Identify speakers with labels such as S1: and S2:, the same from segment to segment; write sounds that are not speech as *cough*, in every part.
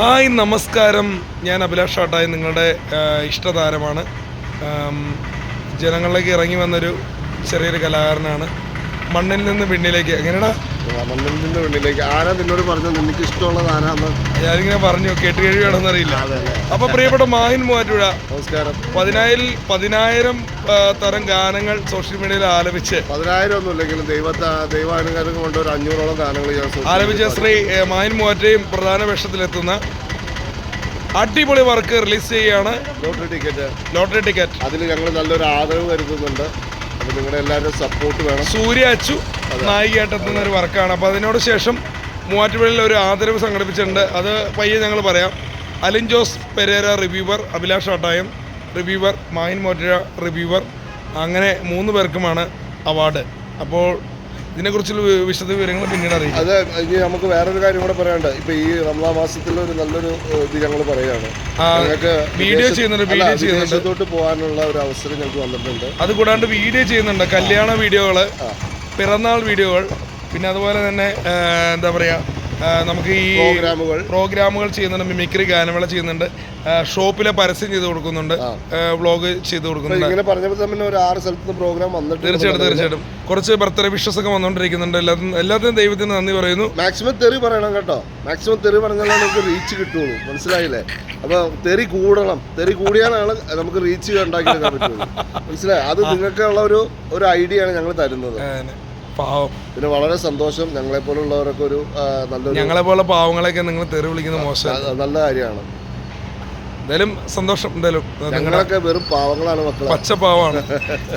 S1: Hi നമസ്കാരം. ഞാൻ അഭിലാഷ് ഷാട്ടായി നിങ്ങളുടെ ഇഷ്ടതാരമാണ്. ജനങ്ങളിലേക്ക് ഇറങ്ങി വന്നൊരു ചെറിയൊരു കലാകാരനാണ്. മണ്ണിൽ നിന്ന് പിന്നിലേക്ക് എങ്ങനെയാടാ
S2: മണ്ണിൽ നിന്ന് പിന്നിലേക്ക് ആരാ നിന്നോട് പറഞ്ഞു നിനക്ക് ഇഷ്ടമുള്ളത് ആരാന്ന്?
S1: ഞാനിങ്ങനെ പറഞ്ഞു കേട്ട് കഴിയുകയാണെന്ന് അറിയില്ല
S2: അതെ.
S1: അപ്പൊ പ്രിയപ്പെട്ട മാഹിൻ മൂവാറ്റുഴ
S2: നമസ്കാരം.
S1: പതിനായിരം പതിനായിരം തരം ഗാനങ്ങൾ സോഷ്യൽ മീഡിയയിൽ ആലപിച്ച്
S2: പതിനായിരം ഒന്നും ഇല്ലെങ്കിലും ദൈവത്തെ ദൈവാനുകാരം കൊണ്ട് ഒരു അഞ്ഞൂറോളം ഗാനങ്ങൾ ഞാൻ
S1: ആലപിച്ച ശ്രീ മാഹിൻ മൂവാറ്റയും പ്രധാന വേഷത്തിലെത്തുന്ന അടിപൊളി വർക്ക് റിലീസ് ചെയ്യുകയാണ്
S2: ലോട്ടറി ടിക്കറ്റ്.
S1: Lottery ticket.
S2: അതിൽ ഞങ്ങൾ നല്ലൊരു ആദരവ് കരുതുന്നുണ്ട്. അപ്പോൾ നിങ്ങളുടെ എല്ലാവരും സപ്പോർട്ട് വേണം.
S1: സൂര്യ അച്ചു നായികയായിട്ട് എത്തുന്ന ഒരു വർക്കാണ് അപ്പോൾ അതിനോട് ശേഷം മൂവാറ്റുപുഴയിൽ ഒരു ആദരവ് സംഘടിപ്പിച്ചിട്ടുണ്ട്. അത് പയ്യെ ഞങ്ങൾ പറയാം. Alin Jose Perera reviewer Abhilash Attayam reviewer Mahin Mota reviewer അങ്ങനെ മൂന്ന് പേർക്കുമാണ് അവാർഡ്. അപ്പോൾ ഇതിനെക്കുറിച്ചുള്ള വിശദ വിവരങ്ങൾ പിന്നീട് അറിയിക്കും.
S2: അതെ ഇനി നമുക്ക് വേറൊരു കാര്യം കൂടെ പറയാനുണ്ട്. ഇപ്പൊ ഈ റംസാൻ മാസത്തിൽ ഒരു നല്ലൊരു ഇത് ഞങ്ങൾ പറയാണ്. ഞങ്ങൾക്ക്
S1: വീഡിയോ ചെയ്യുന്നുണ്ട്, വീഡിയോ
S2: പോകാനുള്ള ഒരു അവസരം ഞങ്ങൾക്ക് വന്നിട്ടുണ്ട്.
S1: അത് കൂടാണ്ട് വീഡിയോ ചെയ്യുന്നുണ്ട് കല്യാണ വീഡിയോകൾ പിറന്നാൾ വീഡിയോകൾ പിന്നെ അതുപോലെ തന്നെ എന്താ പറയുക നമുക്ക് ഈ
S2: പ്രോഗ്രാമുകൾ.
S1: പ്രോഗ്രാമുകൾ ചെയ്യുന്നുണ്ട് മിമിക്രി ഗാനമേള ചെയ്യുന്നുണ്ട്. ഷോപ്പിലെ പരസ്യം ചെയ്ത് കൊടുക്കുന്നുണ്ട്.
S2: വ്ലോഗ്
S1: വ്ളോഗ് ചെയ്ത് കൊടുക്കുന്നുണ്ട്.
S2: ഇങ്ങനെ പറഞ്ഞപ്പോൾ തന്നെ ഒരു ആറ് സ്ഥലത്ത് പ്രോഗ്രാം വന്നിട്ട്
S1: തീർച്ചയായിട്ടും തീർച്ചയായിട്ടും. കുറച്ച് ബർത്ത്ഡേ വിഷസ് ഒക്കെ വന്നുകൊണ്ടിരിക്കുന്നുണ്ട് എല്ലാത്തിനും എല്ലാത്തിനും ദൈവത്തിന് നന്ദി പറയുന്നു.
S2: മാക്സിമം തെറി പറയണം കേട്ടോ. മാക്സിമം തെറി പറഞ്ഞാലേ നമുക്ക് റീച്ച് കിട്ടുള്ളൂ. മനസ്സിലായില്ലേ? അപ്പൊ തെറി കൂടണം. തെറി കൂടിയാലാണ് നമുക്ക് റീച്ച് ഉണ്ടാക്കിയെടുക്കാൻ പറ്റുള്ളൂ. മനസ്സിലായി? അത് നിങ്ങൾക്കുള്ള ഒരു ഒരു ഐഡിയ ആണ് ഞങ്ങൾ തരുന്നത്.
S1: പാവം.
S2: പിന്നെ വളരെ സന്തോഷം ഞങ്ങളെ പോലുള്ളവരൊക്കെ ഒരു നല്ല നല്ലൊരു
S1: ഞങ്ങളെ പോലെ പാവങ്ങളെയൊക്കെ നിങ്ങൾ തെറി വിളിക്കുന്ന മോശം.
S2: നല്ല കാര്യമാണ്.
S1: എന്തായാലും സന്തോഷം എന്തായാലും.
S2: ഞങ്ങളൊക്കെ വെറും പാവങ്ങളാണ് മക്കളെ.
S1: പച്ച പാവമാണ്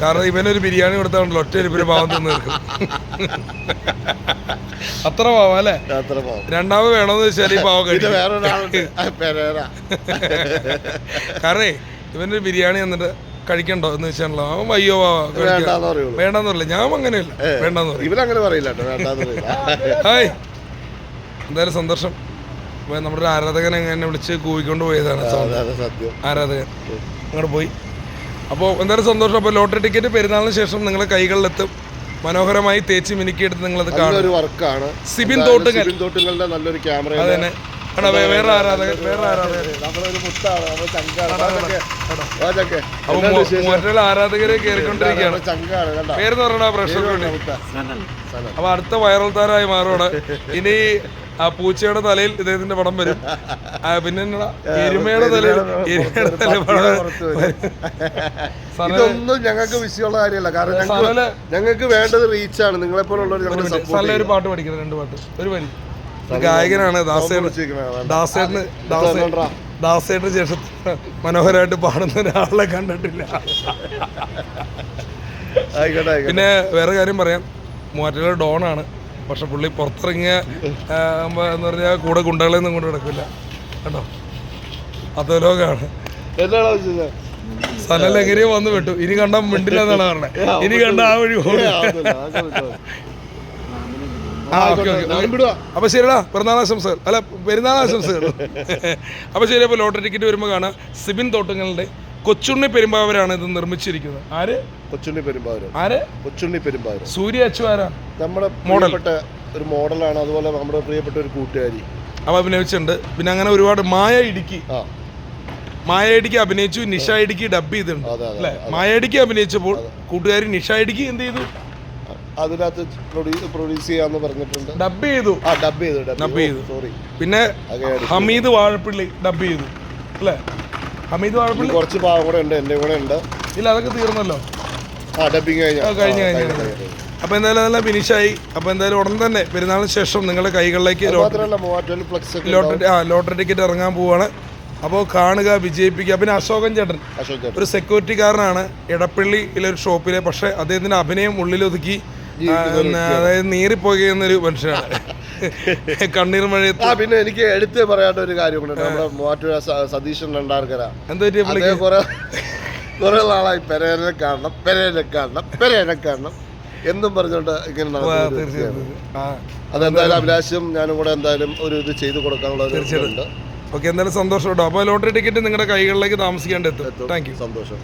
S1: കാരണം ഇവനൊരു ബിരിയാണി കൊടുത്താണല്ലോ ഒറ്റ ഒരു പാവം തിന്ന് തീർക്കും. അത്ര പാവം അല്ലേ?
S2: അത്ര പാവം.
S1: രണ്ടാമത് വേണമെന്ന് വെച്ചാൽ ഈ പാവം
S2: കഴിഞ്ഞു
S1: കഴിക്കും. *laughs* കാരണേ ഇവനൊരു ബിരിയാണി എന്നിട്ട് കഴിക്കണ്ടോ എന്ന് വെച്ചാണല്ലോ. അവൻ കഴിക്കാം.
S2: വേണ്ടാന്ന്
S1: പറയില്ല. ഞാൻ അങ്ങനെയല്ല. വേണ്ടെന്ന് പറയും
S2: ഇവരങ്ങനെ പറയില്ല
S1: ഹായ്. എന്തായാലും സന്തോഷം. നമ്മുടെ ഒരു ആരാധകൻ എന്നെ വിളിച്ച് കൂവിക്കൊണ്ട് പോയതാണ്. ആരാധകൻ. അങ്ങോട്ട് പോയി. അപ്പോൾ എന്തായാലും സന്തോഷം. അപ്പോൾ ലോട്ടറി ടിക്കറ്റ് പെരുന്നാളിന് ശേഷം നിങ്ങൾ കൈകളിലെത്തും. മനോഹരമായി തേച്ച് മിനുക്കിയെടുത്ത് നിങ്ങളത് കാണും. സിബിൻ
S2: തോട്ടുകൾ നല്ലൊരു ക്യാമറ
S1: അത് തന്നെ. ആണോ വേറെ ആരാധകൻ വേറെ ആരാധകൻ മറ്റുള്ള ആരാധകരെ കയറിക്കൊണ്ടിരിക്കുകയാണ്
S2: ചങ്കാണ് കണ്ട
S1: പേരെന്ന് പറഞ്ഞാൽ
S2: മുത്ത
S1: അപ്പൊ അടുത്ത വൈറൽ താരമായി മാറുവാണ് ഇനി ആ പൂച്ചയുടെ തലയിൽ ഇദ്ദേഹത്തിന്റെ പടം വരും പിന്നെ എന്നടാ, എരുമയുടെ തലയിൽ എരുമയുടെ തലയിൽ പടം വരും.
S2: ഇതൊന്നും ഞങ്ങൾക്ക് വിഷയമുള്ള കാര്യമല്ല കാരണം ഞങ്ങൾക്ക് ഞങ്ങൾക്ക് വേണ്ടത് റീച്ചാണ് നിങ്ങളെ പോലുള്ളവർ
S1: ഒരു പാട്ട് പഠിക്കണം രണ്ട് പാട്ട് ഒരു വരി ഗായകനാണ് ദാസേട്ടൻ. ദാസേട്ടന് ദാസേ ദാസേട്ടന് ശേഷം മനോഹരമായിട്ട് പാടുന്ന ഒരാളെ കണ്ടിട്ടില്ല. പിന്നെ വേറെ കാര്യം പറയാം. മൂവാറ്റുപുഴ ഡോണാണ്. പക്ഷെ പുള്ളി പുറത്തിറങ്ങിയ എന്ന് പറഞ്ഞാൽ കൂടെ ഗുണ്ടകളെയൊന്നും കൊണ്ട് നടക്കില്ല കേട്ടോ അധോലോകാണ്
S2: ലോകമാണ് ആവശ്യം
S1: സ്ഥലം എങ്ങനെയും വന്ന് വിട്ടു. ഇനി കണ്ടാൽ മിണ്ടില്ല എന്നാണ് പറഞ്ഞത്. ഇനി കണ്ട ആ വഴി പോകും ആ ഓക്കെ ഓക്കെ. അപ്പൊ ശരിടാ പെരുന്നാളാശംസകൾ അല്ല പെരുന്നാളാശംസകൾ അപ്പൊ ശരി അപ്പൊ ലോട്ടറി ടിക്കറ്റ് വരുമ്പോൾ കാണാം. സിബിൻ തോട്ടങ്ങളുടെ കൊച്ചുണ്ണി പെരുമ്പാവരാണ് ഇത് നിർമ്മിച്ചിരിക്കുന്നത്. ആര്?
S2: കൊച്ചുണ്ണി പെരുമ്പാവൂർ
S1: ആര്?
S2: കൊച്ചുണ്ണി പെരുമ്പാവൂർ
S1: സൂര്യ അച്ചുവാരാ
S2: നമ്മുടെ മോഡൽ. ഒരു മോഡലാണ് അതുപോലെ നമ്മുടെ പ്രിയപ്പെട്ട ഒരു കൂട്ടുകാരി.
S1: അവ അഭിനയിച്ചിട്ടുണ്ട്. പിന്നെ അങ്ങനെ ഒരുപാട് മായ ഇടുക്കി. മായ ഇടുക്കി അഭിനയിച്ചു നിഷ ഇടുക്കി ഡബ് ചെയ്തിട്ടുണ്ട്. അല്ലെ? മായ ഇടുക്കി അഭിനയിച്ചപ്പോൾ കൂട്ടുകാരി നിഷ ഇടുക്കി എന്ത് ചെയ്തു?
S2: അതിനകത്ത് പ്രൊഡ്യൂസ് ചെയ്യാന്ന് പറഞ്ഞിട്ടുണ്ട്.
S1: ഡബ് ചെയ്തു.
S2: ആ ഡബ് ചെയ്തു ഡബ്
S1: ചെയ്തു.
S2: സോറി
S1: പിന്നെ ഹമീദ് വാഴപ്പിള്ളി ഡബ് ചെയ്തു. അല്ലേ? ഹമീദ് വാഴപ്പിള്ളി?
S2: കുറച്ച് പാവം കൂടെ ഉണ്ട് എന്റെ കൂടെ ഉണ്ട്.
S1: ഇല്ല അതൊക്കെ തീർന്നല്ലോ.
S2: ആ ഡബിങ് കഴിഞ്ഞു,
S1: കഴിഞ്ഞു, കഴിഞ്ഞു. അപ്പോൾ എന്തായാലും അതെല്ലാം ഫിനിഷായി അപ്പോൾ എന്തായാലും ഉടൻ തന്നെ പെരുന്നാളിന് ശേഷം നിങ്ങളുടെ കൈകളിലേക്ക് ലോട്ടറി ആ ലോട്ടറി ടിക്കറ്റ് ഇറങ്ങാൻ പോവാണ്. അപ്പോൾ കാണുക വിജയിപ്പിക്കുക. പിന്നെ അശോകൻ ചേട്ടൻ. ഒരു സെക്യൂരിറ്റിക്കാരനാണ് ഇടപ്പള്ളിയിലെ ഒരു ഷോപ്പിലെ പക്ഷേ അദ്ദേഹത്തിന്റെ അഭിനയം ഉള്ളിലൊതുക്കി. അതായത് നീറിപ്പോകുന്നൊരു മനുഷ്യനാണ്. *laughs* കണ്ണീർ മഴയത്ത്
S2: ആ പിന്നെ എനിക്ക് എടുത്ത് പറയാത്ത ഒരു കാര്യം കൂടെ ഉണ്ട്. നമ്മുടെ മൂവാറ്റുപുഴ സതീശൻ രണ്ടാർക്കര.
S1: എന്താ
S2: കുറെ കുറെ നാളായി പെരേനെ കാണണം പെരേനെ കാണണം പെരേനെ കാണണം എന്നും പറഞ്ഞുകൊണ്ട് ഇങ്ങനെ അതെന്തായാലും അഭിലാഷം ഞാനും കൂടെ എന്തായാലും ഒരു ഇത് ചെയ്തു കൊടുക്കാനുള്ള ഒരു ഇതുണ്ട്.
S1: ഓക്കെ എന്തായാലും സന്തോഷം കേട്ടോ അപ്പോൾ ലോട്ടറി ടിക്കറ്റ് നിങ്ങളുടെ കൈകളിലേക്ക് താമസിക്കാണ്ട് എത്തും. താങ്ക് യു
S2: സന്തോഷം.